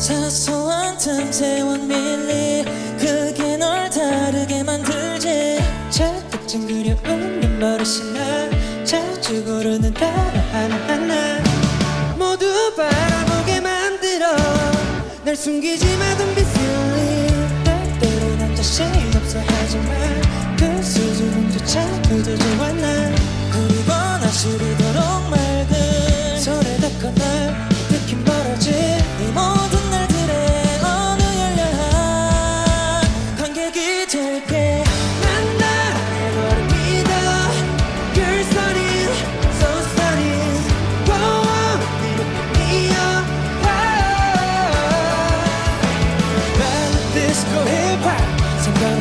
사소한 틈새원 밀리. 그게 널 다르게 만들지. 자극적 그려운 면 버릇이 나 자주 고르는 단어 하나하나. 모두 바라보게 만들어. 날 숨기지 마 Don't be silly 때때로 난 자신 없어 하지만 그 수줍음조차 그저 좋아 난 그리고 나 시리도록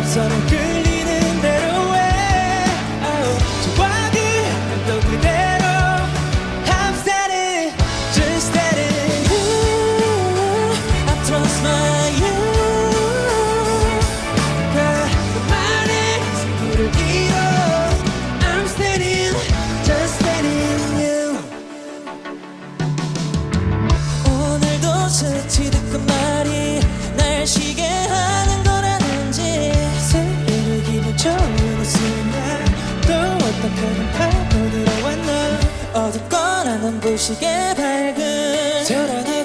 sun again. 그는 팔고 들어와 널 어둡거나 눈부시게 밝은 사랑해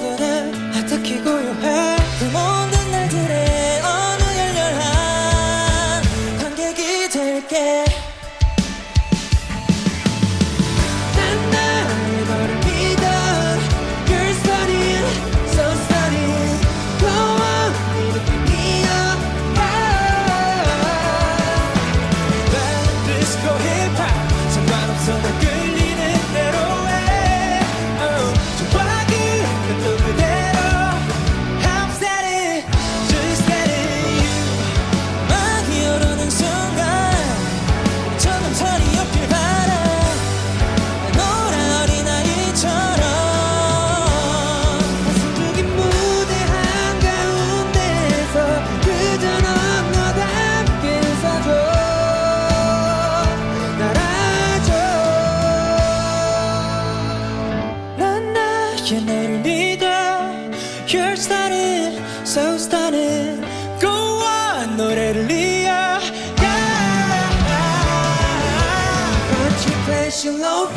You're stunning, so stunning. Go on 노래를 이어. Yeah. But you play, you know